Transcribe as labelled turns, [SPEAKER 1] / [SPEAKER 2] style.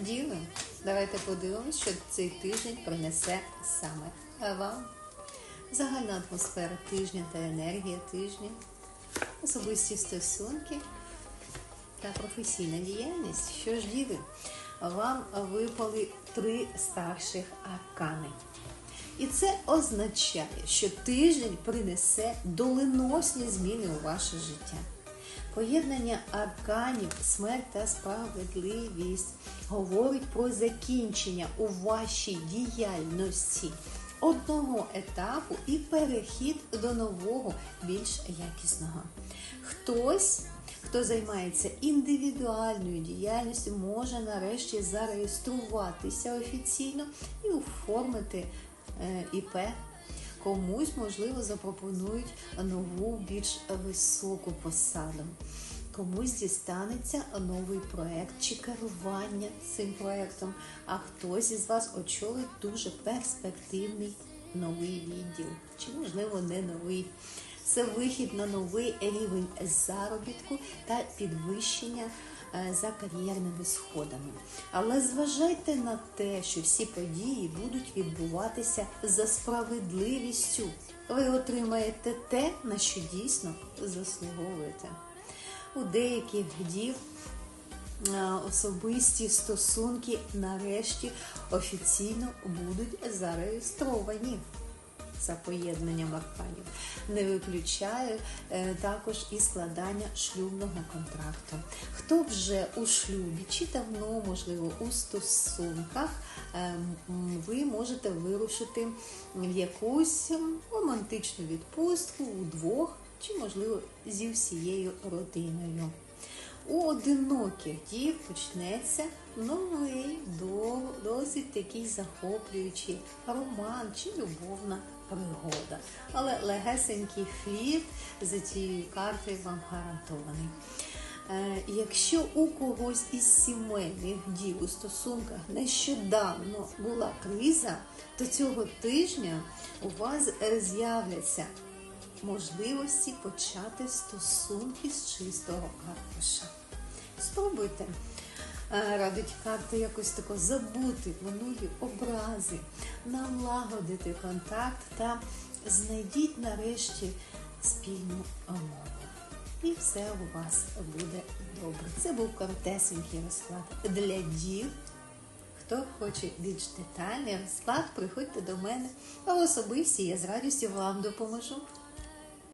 [SPEAKER 1] Діви, давайте подивимось, що цей тиждень принесе саме вам. Загальна атмосфера тижня та енергія тижня, особисті стосунки та професійна діяльність. Що ж, діви, вам випали три старших аркани. І це означає, що тиждень принесе доленосні зміни у ваше життя. Поєднання арканів, смерть та справедливість говорить про закінчення у вашій діяльності одного етапу і перехід до нового, більш якісного. Хтось, хто займається індивідуальною діяльністю, може нарешті зареєструватися офіційно і оформити е, ІП. Комусь, можливо, запропонують нову, більш високу посаду. Комусь дістанеться новий проект чи керування цим проектом, а хтось із вас очолить дуже перспективний новий відділ, чи, можливо, не новий. Це вихід на новий рівень заробітку та підвищення е, за кар'єрними сходами. Але зважайте на те, що всі події будуть відбуватися за справедливістю. Ви отримаєте те, на що дійсно заслуговуєте. У деяких дів е, особисті стосунки нарешті офіційно будуть зареєстровані за поєднанням арканів. Не виключаю е, також і складання шлюбного контракту. Хто вже у шлюбі чи давно, можливо, у стосунках, е, ви можете вирушити в якусь романтичну відпустку удвох, чи, можливо, зі всією родиною. У одиноких дів почнеться новий, досить такий захоплюючий роман чи любовна пригода. Але легесенький флірт за цією картою вам гарантований. Е, Якщо у когось із сімейних дів у стосунках нещодавно була криза, то цього тижня у вас з'являться можливості почати стосунки з чистого аркуша. Спробуйте. Е, Радить карти якось тако забути минулі образи, налагодити контакт та знайдіть нарешті спільну мову. І все у вас буде добре. Це був коротесенький розклад для дів. Хто хоче більш детальний розклад, приходьте до мене. А особисті я з радістю вам допоможу.